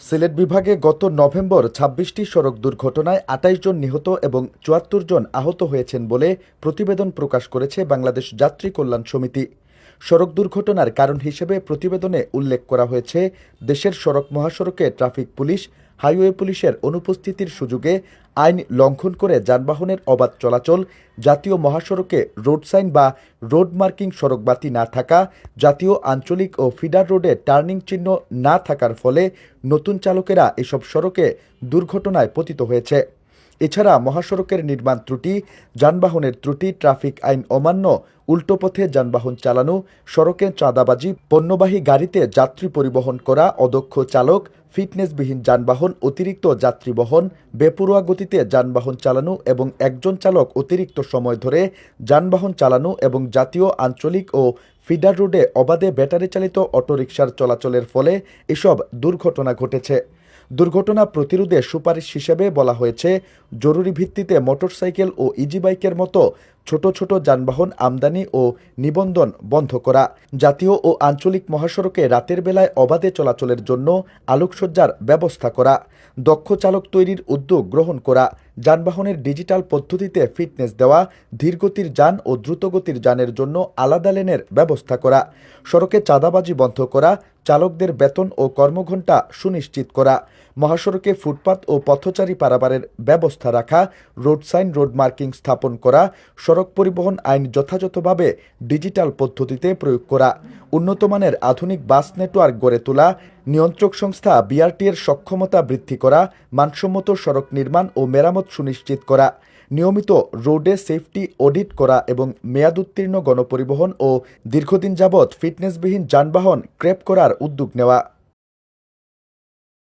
সিলেট বিভাগে গত নভেম্বর ছাব্বিশটি সড়ক দুর্ঘটনায় আটাইশ জন নিহত এবং চুয়াত্তর জন আহত হয়েছেন বলে প্রতিবেদন প্রকাশ করেছে বাংলাদেশ যাত্রী কল্যাণ সমিতি। সড়ক দুর্ঘটনার কারণ হিসেবে প্রতিবেদনে উল্লেখ করা হয়েছে, দেশের সড়ক মহাসড়কে ট্রাফিক পুলিশ, হাইওয়ে পুলিশের অনুপস্থিতির সুযোগে আইন লঙ্ঘন করে যানবাহনের অবাধ চলাচল, জাতীয় মহাসড়কে রোড সাইন বা রোড মার্কিং সড়কবাতি না থাকা, জাতীয় আঞ্চলিক ও ফিডার রোডে টার্নিং চিহ্ন না থাকার ফলে নতুন চালকেরা এসব সড়কে দুর্ঘটনায় পতিত হয়েছে। এছাড়া মহাসড়কের নির্মাণ ত্রুটি, যানবাহনের ত্রুটি, ট্রাফিক আইন অমান্য, উল্টো পথে যানবাহন চালানো সড়কে চাঁদাবাজি, পণ্যবাহী গাড়িতে যাত্রী পরিবহন করা, অদক্ষ চালক, ফিটনেসবিহীন যানবাহন, অতিরিক্ত যাত্রী বহন, বেপরোয়া গতিতে যানবাহন চালানো এবং একজন চালক অতিরিক্ত সময় ধরে যানবাহন চালানো এবং জাতীয়, আঞ্চলিক ও ফিডার রোডে অবাধে ব্যাটারি চালিত অটোরিকশার চলাচলের ফলে এসব দুর্ঘটনা ঘটেছে। দুর্ঘটনা প্রতিরোধে সুপারিশ হিসেবে বলা হয়েছে। জরুরি ভিত্তিতে মোটরসাইকেল ও ইজিবাইকের মতো ছোট ছোট যানবাহন আমদানি ও নিবন্ধন বন্ধ করা। জাতীয় ও আঞ্চলিক মহাসড়কে রাতের বেলায় অবাধে চলাচলের জন্য আলোকসজ্জার ব্যবস্থা করা। দক্ষ চালক তৈরির উদ্যোগ গ্রহণ করা। যানবাহনের ডিজিটাল পদ্ধতিতে ফিটনেস দেওয়া, ধীরগতির যান ও দ্রুতগতির যানের জন্য আলাদা লেনের ব্যবস্থা করা। সড়কে চাঁদাবাজি বন্ধ করা, চালকদের বেতন ও কর্মঘণ্টা সুনিশ্চিত করা। মহাসড়কে ফুটপাত ও পথচারী পারাবারের ব্যবস্থা রাখা, রোড সাইন, রোড মার্কিং স্থাপন করা সড়ক পরিবহন আইন যথাযথভাবে ডিজিটাল পদ্ধতিতে প্রয়োগ করা, উন্নতমানের আধুনিক বাস নেটওয়ার্ক গড়ে তোলা, নিয়ন্ত্রক সংস্থা বিআরটি এর সক্ষমতা বৃদ্ধি করা, মানসম্মত সড়ক নির্মাণ ও মেরামত সুনিশ্চিত করা, নিয়মিত রোডে সেফটি অডিট করা এবং মেয়াদোত্তীর্ণ গণপরিবহন ও দীর্ঘদিন যাবৎ ফিটনেসবিহীন যানবাহন ক্রেপ করার উদ্যোগ নেওয়া।